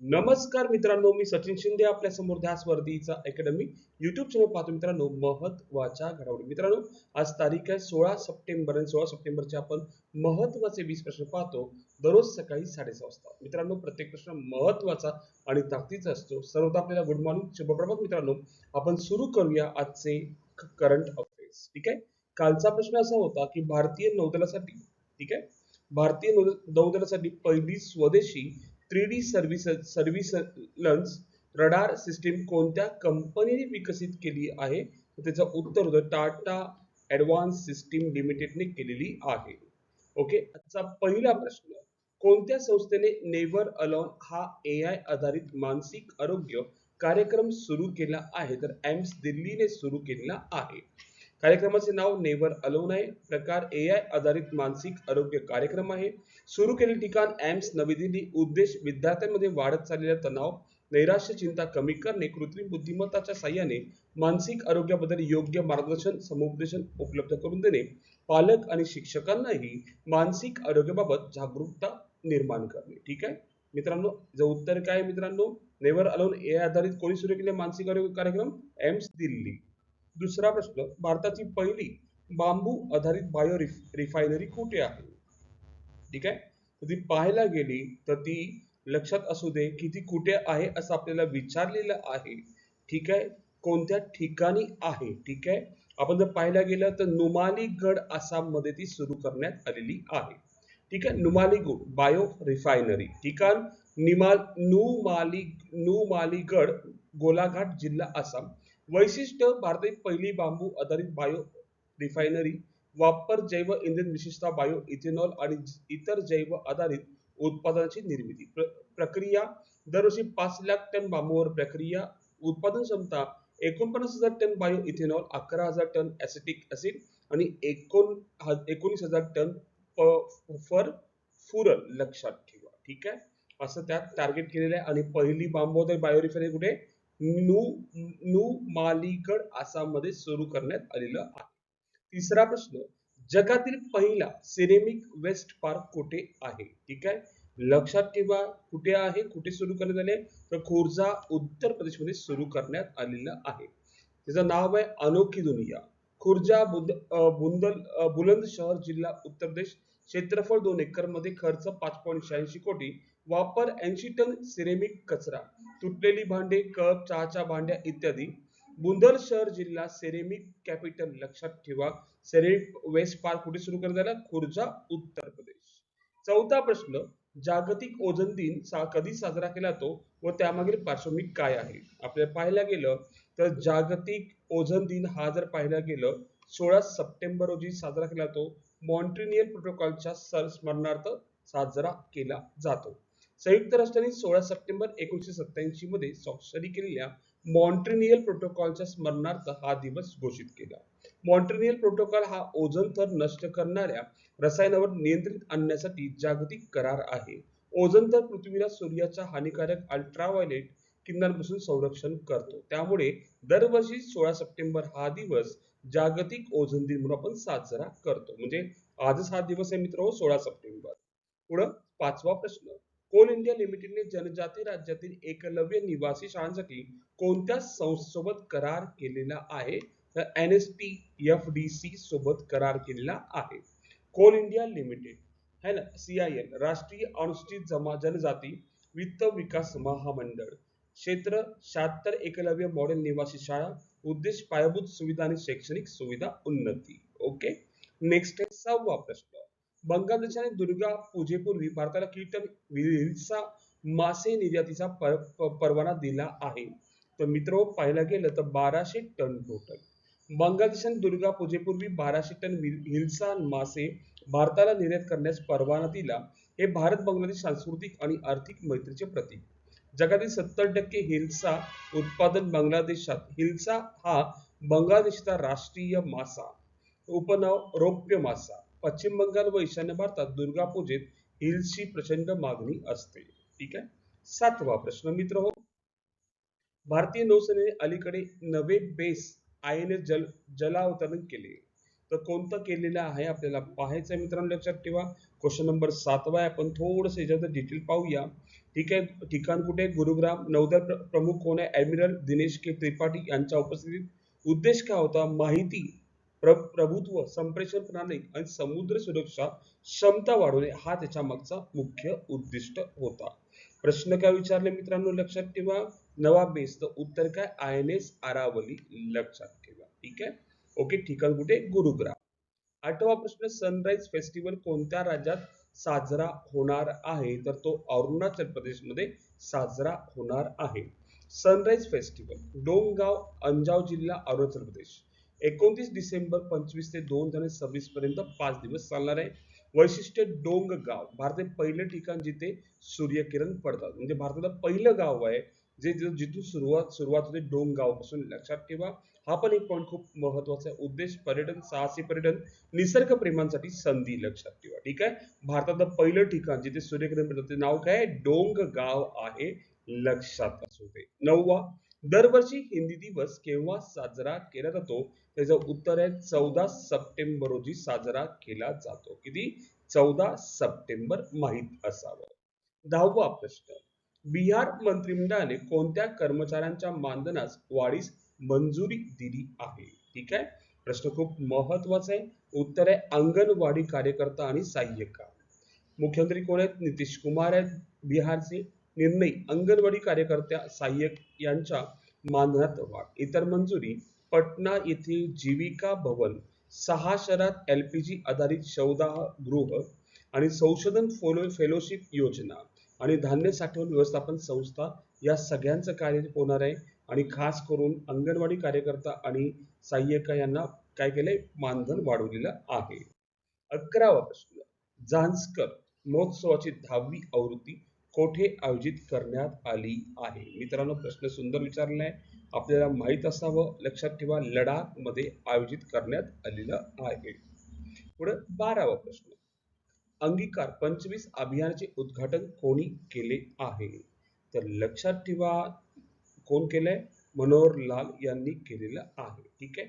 नमस्कार मित्रांनो मी सचिन शिंदे आपल्यासमोर ध्या अकॅडमी युट्यूब चॅनल पाहतो मित्रांनो महत्त्वाच्या घडामोडी. मित्रांनो आज तारीख आहे सोळा सप्टेंबर आणि सोळा सप्टेंबरचे आपण महत्त्वाचे वीस प्रश्न पाहतो. दररोज सकाळी साडेसहा वाजता. मित्रांनो प्रत्येक प्रश्न महत्त्वाचा आणि ताकदीचा असतो. सर्वदा आपल्याला गुड मॉर्निंग शुभप्रभात मित्रांनो. आपण सुरू करूया आजचे करंट अफेअर्स ठीक आहे? कालचा प्रश्न असा होता की भारतीय नौदलासाठी ठीक आहे? भारतीय नौदलासाठी पहिली स्वदेशी three D service surveillance radar system कोणत्या कंपनीने विकसित केली आहे? त्याचं उत्तर होतं टाटा ॲडव्हान्स सिस्टीम लिमिटेडने केलेली आहे. ओके? आजचा पहिला प्रश्न कोणत्या संस्थेने नेव्हर अलॉन हा ए आय आधारित मानसिक आरोग्य कार्यक्रम सुरू केला आहे? तर एम्स दिल्लीने सुरू केलेला आहे. कार्यक्रमाचे नाव नेवर अलोन आहे. प्रकार ए आय आधारित मानसिक आरोग्य कार्यक्रम आहे. सुरू केलेले ठिकाण एम्स नवी दिल्ली. उद्देश विद्यार्थ्यांमध्ये वाढत चाललेला तणाव नैराश्य चिंता कमी करणे कृत्रिम बुद्धिमत्ताच्या साह्याने मानसिक आरोग्याबद्दल योग्य मार्गदर्शन समुपदेशन उपलब्ध करून देणे. पालक आणि शिक्षकांनाही मानसिक आरोग्याबाबत जागरूकता निर्माण करणे. ठीक आहे? मित्रांनो जो उत्तर काय मित्रांनो? नेवर अलोन ए आधारित कोणी सुरू केले मानसिक आरोग्य कार्यक्रम? एम्स दिल्ली. दुसरा प्रश्न भारताची पहिली बांबू आधारित बायो रिफ रिफायनरी कुठे आहे? ठीक आहे? तर ती पाहायला गेली तर ती लक्षात असू दे की ती कुठे आहे असं आपल्याला विचारलेलं आहे. ठीक आहे? कोणत्या ठिकाणी आहे? ठीक आहे? आपण जर पाहायला गेलं तर नुमालीगड आसाममध्ये ती सुरू करण्यात आलेली आहे. ठीक आहे? नुमालीगड बायो रिफायनरी ठिकाण निमाल नुमाली नुमालीगड गोलाघाट जिल्हा आसाम. वैशिष्ट्य भारतातील पहिली बांबू आधारित बायो रिफायनरी वापर जैव इंधन विशेषतः बायो इथेनॉल आणि इतर जैव आधारित उत्पादनाची निर्मिती. प्र- प्रक्रिया दरवर्षी पाच लाख टन बांबूवर प्रक्रिया. उत्पादन क्षमता एकोणपन्नास हजार टन बायो इथेनॉल अकरा हजार टन ऍसिटिक ऍसिड आणि एकोण ह- एकोणीस हजार टन फर फुरल लक्षात ठेवा. ठीक आहे? असं त्यात टार्गेट केलेलं आहे. आणि पहिली बांबू बायो रिफायनरी कुठे? नु नु मालीगड आसाममध्ये सुरू करण्यात आलेलं आहे. तिसरा प्रश्न जगातील पहिला सिरेमिक वेस्ट पार्क कुठे आहे? ठीक आहे? लक्षात ठेवा कुठे आहे? कुठे सुरू करण्यात आले? तर खोर्जा उत्तर प्रदेशमध्ये सुरू करण्यात आलेलं आहे. त्याचं नाव आहे अनोखी दुनिया. खुर्जा बुंद बुंदल बुलंद शहर जिल्हा उत्तर प्रदेश क्षेत्रफळ दोन एकरमध्ये खर्च पाच पॉईंट शहाऐंशी कोटी वापर ऐंशी टन सिरेमिक कचरा तुटलेली भांडे कप चहाच्या भांड्या इत्यादी. बुंदर शहर जिल्हा सेरेमिक कॅपिटल लक्षात ठेवा. सेरेमिक वेस्ट पार्क कुठे सुरू करण्यात आला? खुर्जा उत्तर प्रदेश. चौथा प्रश्न जागतिक ओझोन दिन सा कधी साजरा केला जातो व त्यामागील पार्श्वभूमी काय आहे? आपल्याला पाहायला गेलं तर जागतिक ओझन दिन हा जर पाहायला गेलं सोळा सप्टेंबर रोजी साजरा केला जातो. मॉन्ट्रिनियल प्रोटोकॉलच्या स्मरणार्थ साजरा केला जातो. संयुक्त राष्ट्रांनी सोळा सप्टेंबर एकोणीसशे सत्याऐंशी मध्ये स्वाक्षरी केलेल्या मॉन्ट्रिनियल प्रोटोकॉलच्या स्मरणार्थ हा दिवस घोषित केला. मॉन्ट्रिनियल प्रोटोकॉल हा ओझोन थर नष्ट करणाऱ्या रसायनावर नियंत्रित आणण्यासाठी जागतिक करार आहे. ओझोन थर पृथ्वीला सूर्याच्या हानिकारक अल्ट्राव्हायलेट किरणांपासून संरक्षण करतो. त्यामुळे दरवर्षी सोळा सप्टेंबर हा दिवस जागतिक ओझोन दिन म्हणून आपण साजरा करतो. म्हणजे आजच हा दिवस आहे मित्र हो, सोळा सप्टेंबर. पुढं पाचवा प्रश्न. कोल इंडिया लिमिटेडने जनजाती राज्यातील एकलव्य निवासी शाळांसाठी कोणत्या संस्थेसोबत करार केलेला आहे? तर N S P F D C सोबत करार केलेला आहे. Coal India limited? है ना? सी आय एन राष्ट्रीय अनुसूचित जमा जनजाती वित्त विकास महामंडळ. क्षेत्र शहात्तर एकलव्य मॉडेल निवासी शाळा उद्देश पायाभूत सुविधा आणि शैक्षणिक सुविधा उन्नती. ओके नेक्स्ट आहे सहावा प्रश्न. बांगलादेशाने दुर्गा पूजेपूर्वी भारताला कीटक विहिरीचा मासे निर्यातीचा पर, परवाना दिला आहे. तर मित्र पाहायला गेलं तर बाराशे टन टोटल बांगलादेशाने दुर्गा पूजेपूर्वी बाराशे टन हिलसा हिल्सा मासे भारताला निर्यात करण्यास परवाना दिला. हे भारत बांगलादेश सांस्कृतिक आणि आर्थिक मैत्रीचे प्रतीक. जगातील सत्तर टक्के हिल्सा उत्पादन बांगलादेशात हिल्सा हा बांगलादेशचा राष्ट्रीय मासा उपनाव रौप्य मासा. पश्चिम बंगाल व ईशान्य भारतात दुर्गा पूजेत हिल्सची प्रचंड मागणी असते. ठीक आहे? सातवा प्रश्न मित्र हो. भारतीय नौसेनेने अलीकडे नवे बेस आय एन एस जल जलावतरण केले. तर कोणतं केलेलं आहे आपल्याला पाहायचं आहे मित्रांनो लक्षात ठेवा. क्वेश्चन नंबर सातवा आहे. आपण थोडंसं याच्यात डिटेल पाहूया. ठीक आहे? ठिकाण कुठे? गुरुग्राम. नौदल प्रमुख कोण आहे? ॲडमिरल दिनेश के त्रिपाठी यांच्या उपस्थितीत. उद्देश काय होता? माहिती प्र प्रभुत्व संप्रेषण प्रणाली आणि समुद्र सुरक्षा क्षमता वाढवणे. हा त्याच्या मागचा मुख्य उद्दिष्ट होता. प्रश्न काय विचारले मित्रांनो? लक्षात ठेवा. Naval base. तर उत्तर काय? आय एन एस अरावली लक्षात ठेवा. ठीक आहे? ओके ठिकाण कुठे? गुरुग्राम. आठवा प्रश्न सनराइज फेस्टिवल कोणत्या राज्यात साजरा होणार आहे? तर तो अरुणाचल प्रदेशमध्ये साजरा होणार आहे. सनराइज फेस्टिवल डोंगगाव अंजाव जिल्हा अरुणाचल प्रदेश. एकोणतीस डिसेंबर पंचवीस ते दोन हजार सव्वीस पर्यंत पाच दिवस चालणार आहे. वैशिष्ट्य डोंगगाव भारताचे पहिलं ठिकाण जिथे सूर्यकिरण पडतात. म्हणजे भारताचं पहिलं गाव आहे जे जिथून जिथून सुरुवात सुरुवात होते डोंगगावपासून लक्षात ठेवा. हा पण एक पॉईंट खूप महत्त्वाचा आहे. उद्देश पर्यटन साहसी पर्यटन निसर्ग प्रेमांसाठी संधी लक्षात ठेवा. ठीक आहे? भारतातलं पहिलं ठिकाण जिथे सूर्यग्रहण पडतात ते नाव काय? डोंग गाव आहे. लक्षात असू दे. नववा दरवर्षी हिंदी दिवस केव्हा साजरा केला जातो? त्याचं उत्तर आहे चौदा सप्टेंबर रोजी साजरा केला जातो. किती? चौदा सप्टेंबर माहीत असावं. दहावा प्रश्न बिहार मंत्रिमंडळाने कोणत्या कर्मचाऱ्यांच्या मानधनास वाढीस मंजुरी दिली आहे. ठीक आहे? प्रश्न खूप महत्त्वाचा आहे. उत्तर आहे अंगणवाडी कार्यकर्ता आणि सहाय्यका मुख्यमंत्री कोण आहेत? नितीश कुमार आहेत. बिहारचे निर्णय अंगणवाडी कार्यकर्त्या सहाय्यक यांच्या मानधनात वाढ. इतर मंजुरी पटना येथील जीविका भवन सहा शहरात एलपीजी आधारित शौदा गृह आणि संशोधन फेलो फेलोशिप योजना आणि धान्य साठवण व्यवस्थापन संस्था या सगळ्यांचं कार्य होणार आहे. आणि खास करून अंगणवाडी कार्यकर्ता आणि सहाय्यका यांना काय केलंय? मानधन वाढवलेलं आहे. अकरावा प्रश्न झांस्कर महोत्सवाची दहावी आवृत्ती कोठे आयोजित करण्यात आली आहे? मित्रांनो प्रश्न सुंदर विचारला आहे आपल्याला माहीत असावं लक्षात ठेवा लडाखमध्ये आयोजित करण्यात आलेलं आहे. पुढे बारावा प्रश्न. अंगीकार पंचवीस अभियानाचे उद्घाटन कोणी केले आहे? तर लक्षात ठेवा कोण केलंय? मनोहर लाल यांनी केलेलं आहे. ठीक आहे?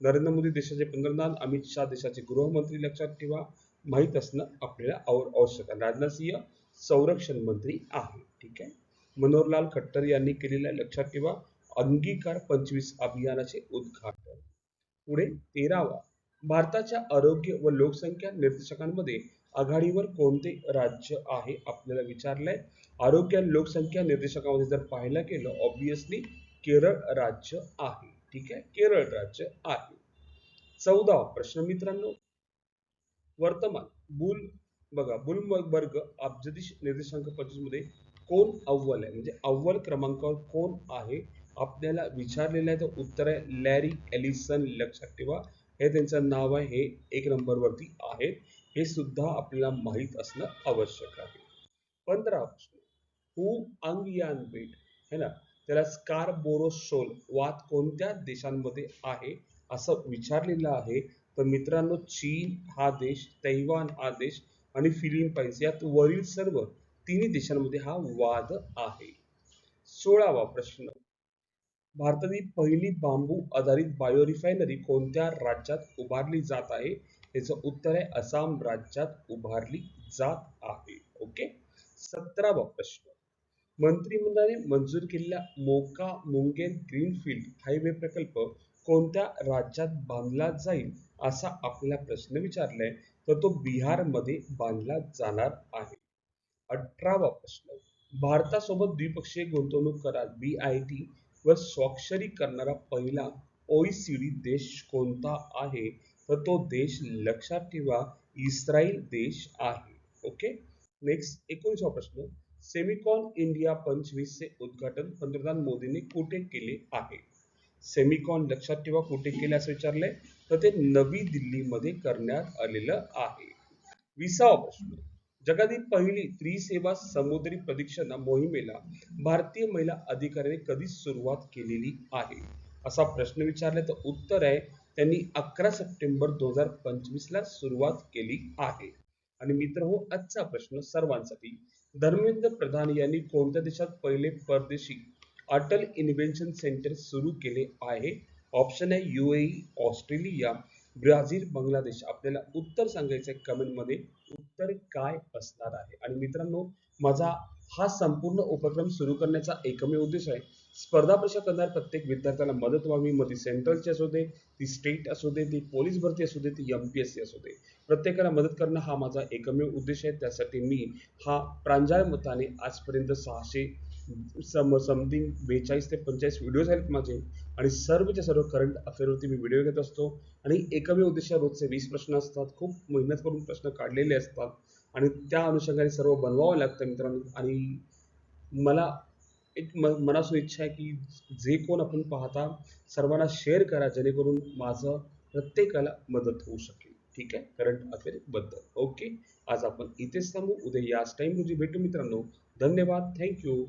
नरेंद्र मोदी देशाचे पंतप्रधान अमित शहा देशाचे गृहमंत्री लक्षात ठेवा. माहीत असणं आपल्याला आवश्यक आहे. राजनाथ सिंह संरक्षण मंत्री आहे. ठीक आहे? मनोहरलाल खट्टर यांनी केलेलं आहे. लक्षात ठेवा. अंगीकार पंचवीस अभियानाचे उद्घाटन. पुढे तेरावा. भारताच्या आरोग्य व लोकसंख्या निर्देशकांमध्ये आघाडीवर कोणते राज्य आहे? आपल्याला विचारलंय. आरोग्य आणि लोकसंख्या निर्देशकामध्ये जर पाहायला गेलं ऑब्विसली केरळ राज्य आहे. ठीक आहे? केरळ राज्य आहे. चौदा प्रश्न मित्रांनो. वर्तमान बुल बघा बुलबर्ग अब्जदीश निर्देशांक पंचवीसमध्ये कोण अव्वल आहे? म्हणजे अव्वल क्रमांकावर कोण आहे? आपल्याला विचारलेलं आहे तर उत्तर आहे लॅरी एलिसन. लक्षात ठेवा. हे त्यांचं नाव आहे. हे एक नंबरवरती आहे हे सुद्धा आपल्याला माहीत असणं आवश्यक आहे. पंधरा प्रश्न. हु अंगयान बेट है ना? त्याला स्कारबोरोशोल वाद कोणत्या देशांमध्ये आहे असं विचारलेलं आहे. तर मित्रांनो चीन हा देश तैवान हा देश आणि फिलिपाईन्स यात वरील सर्व तिन्ही देशांमध्ये हा वाद आहे. सोळावा प्रश्न. भारतातील पहिली बांबू आधारित बायो रिफायनरी कोणत्या राज्यात उभारली जात आहे? त्याचं उत्तर आहे आसाम राज्यात उभारली जात आहे. ओके सतरावा प्रश्न. मंत्रिमंडळाने मंजूर केलेला मोका मुंगेन ग्रीनफील्ड हायवे प्रकल्प कोणत्या राज्यात बांधला जाईल असा आपला प्रश्न विचारलाय तर तो बिहारमध्ये बांधला जाणार आहे. अठरावा प्रश्न. भारतासोबत द्विपक्षीय गुंतवणूक करार बी आय टी वर स्वाक्षरी करणारा पहिला ओईसीडी देश कोणता आहे? तर तो देश लक्षात ठेवा इस्रायल देश आहे. ओके? नेक्स्ट एकोणीसवा प्रश्न. सेमिकॉन इंडिया पंचवीसचे उद्घाटन पंतप्रधान मोदींनी कुठे केले आहे? सेमिकॉन लक्षात ठेवा कुठे केले असं विचारलंय? तर ते नवी दिल्लीमध्ये करण्यात आलेलं आहे. विसावा प्रश्न. जगातील पहिली त्रिसेवा समुद्री प्रदीक्षण मोहिमेला भारतीय महिला अधिकाऱ्याने कधी सुरुवात केलेली आहे? असा प्रश्न विचारला तर उत्तर आहे त्यांनी अकरा सप्टेंबर दोन हजार पंचवीस ला सुरुवात केली आहे. आणि मित्र हो आजचा प्रश्न सर्वांसाठी धर्मेंद्र प्रधान यांनी कोणत्या देशात पहिले परदेशी अटल इन्व्हेन्शन सेंटर सुरू केले आहे? ऑप्शन आहे युएई ऑस्ट्रेलिया ब्राझील बांगलादेश. आपल्याला उत्तर सांगायचं आहे कमेंटमध्ये. उत्तर काय असणार आहे? आणि मित्रांनो माझा हा संपूर्ण उपक्रम सुरू करण्याचा एकमेव उद्देश आहे स्पर्धा परीक्षा करणार प्रत्येक विद्यार्थ्याला मदत व्हावी. मग ती सेंट्रलची असू दे ती स्टेट असू दे ती पोलीस भरती असू दे ती एम पी एस सी असू दे. प्रत्येकाला मदत करणं हा माझा एकमेव उद्देश आहे. त्यासाठी मी हा प्रांजळ मताने आजपर्यंत सहाशे सम समथिंग बेचाळीस ते पंचेचाळीस व्हिडिओज आहेत माझे. आणि सर्वच्या सर्व करंट अफेअरवरती मी व्हिडिओ घेत असतो. आणि एकमेव उद्देश रोजचे वीस प्रश्न असतात. खूप मेहनत करून प्रश्न काढलेले असतात. आणि त्या अनुषंगाने सर्व बनवावं लागतं मित्रांनो. आणि मला एक म मनासून इच्छा आहे की जे कोण आपण पाहता सर्वांना शेअर करा जेणेकरून माझं प्रत्येकाला मदत होऊ शकेल. ठीक आहे? करंट अफेअरबद्दल ओके आज आपण इथेच थांबू. उद्या याच टाइम रोजी भेटू मित्रांनो. धन्यवाद. थँक्यू